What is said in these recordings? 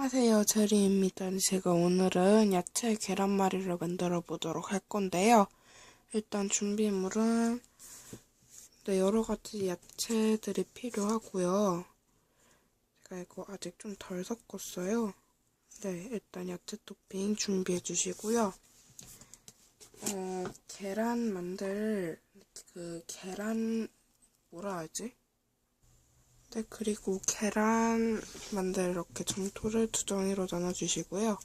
안녕하세요 제리입니다. 제가 오늘은 야채 계란말이를 만들어 보도록 할 건데요. 일단 준비물은 네, 여러 가지 야채들이 필요하고요. 제가 이거 아직 좀 덜 섞었어요. 네 일단 야채 토핑 준비해 주시고요. 어, 계란 만들 그 계란 뭐라 하지? 네, 그리고 계란 만들 이렇게 점토를 두 덩이로 나눠주시고요.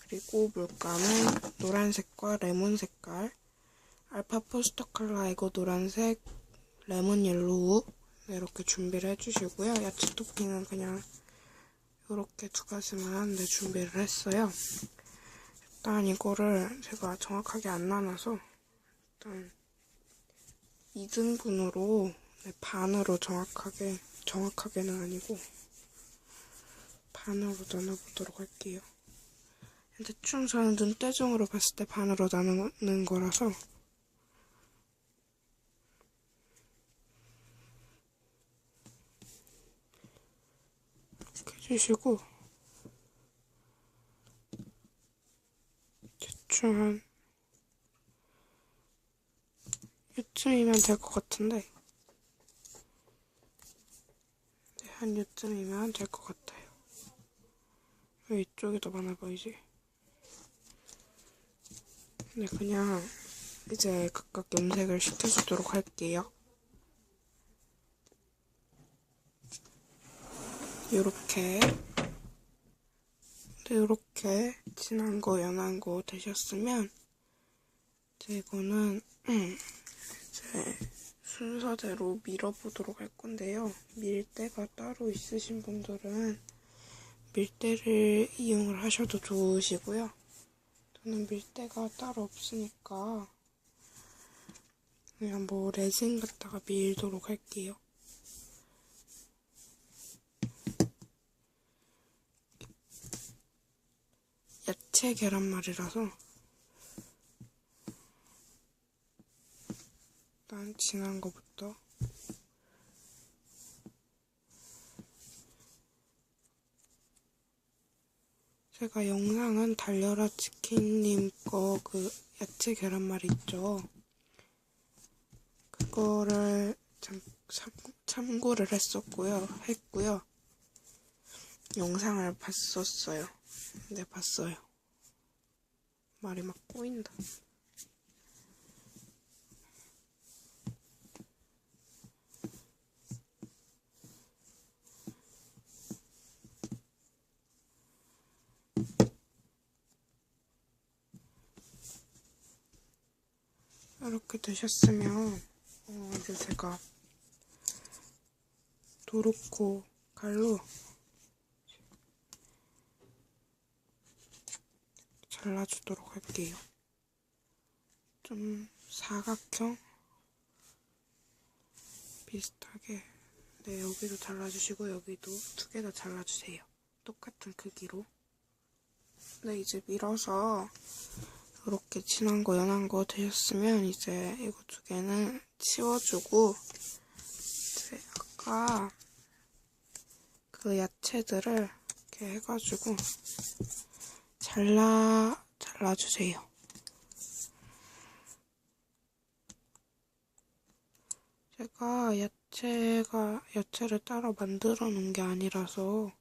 그리고 물감은 노란색과 레몬 색깔, 알파 포스터 컬러 이거 노란색, 레몬 옐로우 네, 이렇게 준비를 해주시고요. 야채 토핑은 그냥 이렇게 두 가지만 네, 준비를 했어요. 일단 이거를 제가 정확하게 안 나눠서 일단 2등분으로 네, 반으로 정확하게, 정확하게는 아니고, 반으로 나눠보도록 할게요. 대충 저는 눈대중으로 봤을 때 반으로 나누는 거라서, 이렇게 해주시고, 대충 한, 이쯤이면 될 것 같은데, 네, 한 요쯤이면 될 것 같아요. 왜 이쪽이 더 많아 보이지? 네, 그냥 이제 각각 염색을 시켜주도록 할게요. 요렇게 네, 요렇게 진한 거, 연한 거 되셨으면 이제 이거는 음, 순서대로 밀어보도록 할 건데요. 밀대가 따로 있으신 분들은 밀대를 이용을 하셔도 좋으시고요. 저는 밀대가 따로 없으니까 그냥 뭐 레진 갖다가 밀도록 할게요. 야채 계란말이라서 일단 진한 거부터 제가 영상은 달려라 치킨님 거 그 야채 계란말이 있죠. 그거를 참, 참, 참고를 했었고요. 했고요. 영상을 봤었어요. 네, 봤어요. 말이 막 꼬인다. 되셨으면 어, 이제 제가 도로코 칼로 잘라주도록 할게요. 좀 사각형 비슷하게 네 여기도 잘라주시고 여기도 두 개 다 잘라주세요. 똑같은 크기로 네 이제 밀어서 이렇게 진한 거, 연한 거 되셨으면 이제 이거 두 개는 치워주고 이제 아까 그 야채들을 이렇게 해가지고 잘라 잘라주세요. 제가 야채가 야채를 따로 만들어 놓은 게 아니라서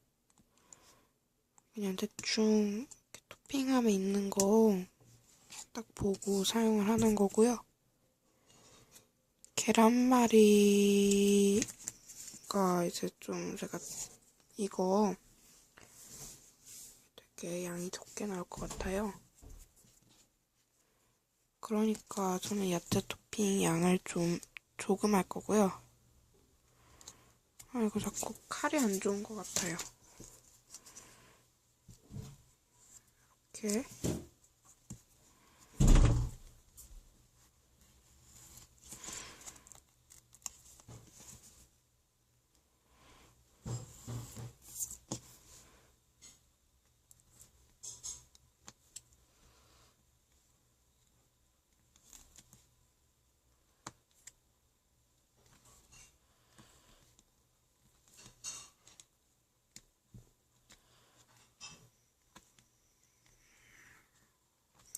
그냥 대충 토핑함에 있는 거 딱 보고 사용을 하는 거고요. 계란말이가 이제 좀 제가 이거 되게 양이 적게 나올 것 같아요. 그러니까 저는 야채 토핑 양을 좀 조금 할 거고요. 아, 이거 자꾸 칼이 안 좋은 것 같아요. 이렇게.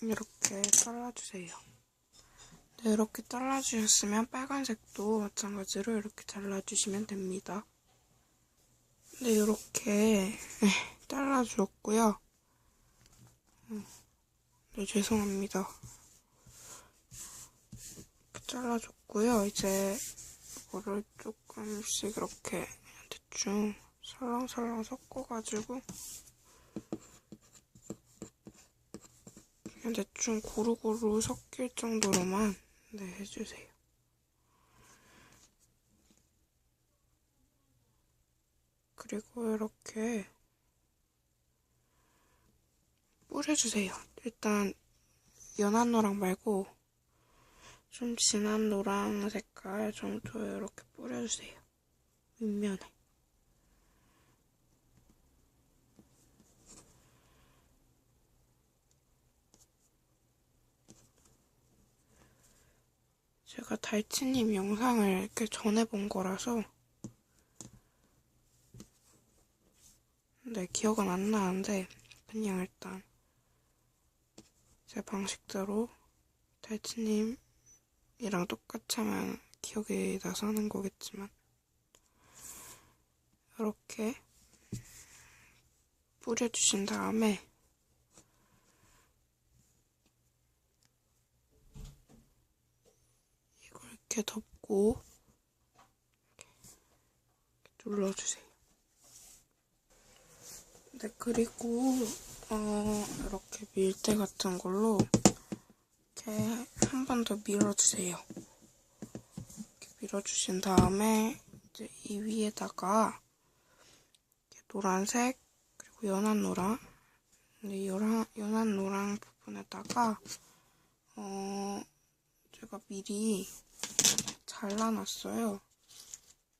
이렇게 잘라주세요. 네, 이렇게 잘라주셨으면 빨간색도 마찬가지로 이렇게 잘라주시면 됩니다. 네, 이렇게 네, 잘라주었고요. 음, 네, 죄송합니다. 잘라줬고요. 이제 이거를 조금씩 이렇게 대충 설렁설렁 섞어가지고 그냥 대충 고루고루 섞일 정도로만 네, 해주세요. 그리고 이렇게 뿌려주세요. 일단 연한 노랑 말고 좀 진한 노랑 색깔 정도 이렇게 뿌려주세요. 윗면에. 제가 달치님 영상을 이렇게 전에 본 거라서 네, 기억은 안 나는데 그냥 일단 제 방식대로 달치님이랑 똑같이 하면 기억이 나서 하는 거겠지만 이렇게 뿌려주신 다음에 이렇게 덮고 이렇게 눌러주세요. 네, 그리고 어, 이렇게 밀대 같은 걸로 이렇게 한 번 더 밀어주세요. 이렇게 밀어주신 다음에 이제 이 위에다가 노란색 그리고 연한 노랑 근데 연한, 연한 노랑 부분에다가 어 제가 미리 잘라놨어요.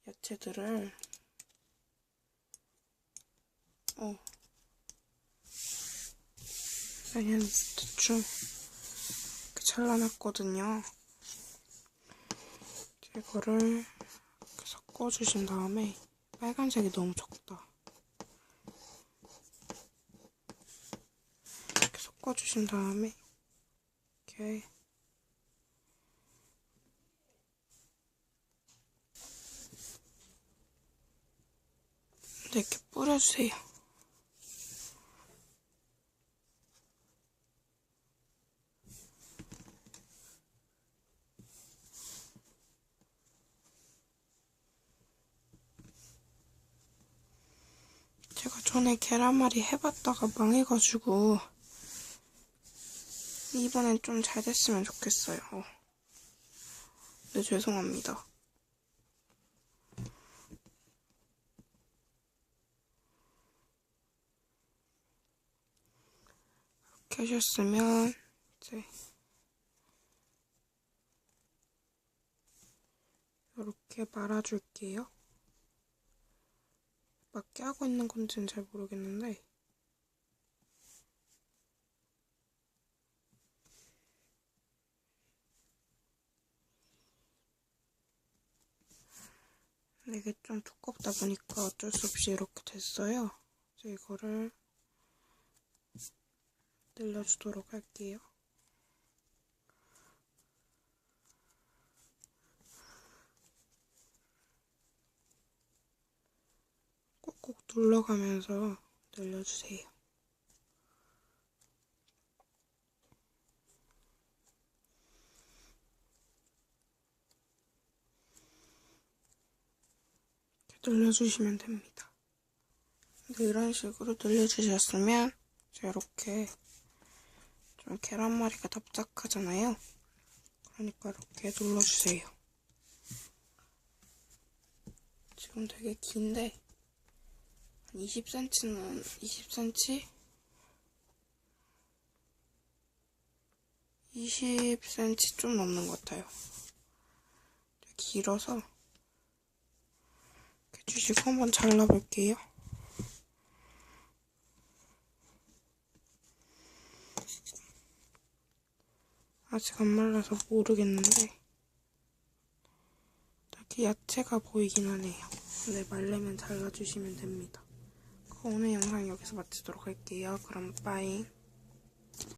야채들을. 어. 그냥 대충 이렇게 잘라놨거든요. 이거를 이렇게 섞어주신 다음에 빨간색이 너무 적다. 이렇게 섞어주신 다음에 이렇게 이렇게 뿌려주세요. 제가 전에 계란말이 해봤다가 망해가지고 이번엔 좀 잘 됐으면 좋겠어요. 네, 죄송합니다. 하셨으면 이제 이렇게 말아줄게요. 맞게 하고 있는 건지는 잘 모르겠는데 이게 좀 두껍다 보니까 어쩔 수 없이 이렇게 됐어요. 이제 이거를 늘려주도록 할게요. 꼭꼭 눌러가면서 늘려주세요. 이렇게 늘려주시면 됩니다. 이런 식으로 늘려주셨으면 이렇게 좀 계란말이가 납작하잖아요. 그러니까 이렇게 눌러주세요. 지금 되게 긴데 한 20cm는 20cm? 20cm 좀 넘는 것 같아요. 길어서 이렇게 주시고 한번 잘라볼게요. 아직 안 말라서 모르겠는데 딱히 야채가 보이긴 하네요. 근데 말려면 잘라주시면 됩니다. 오늘 영상 여기서 마치도록 할게요. 그럼 빠잉.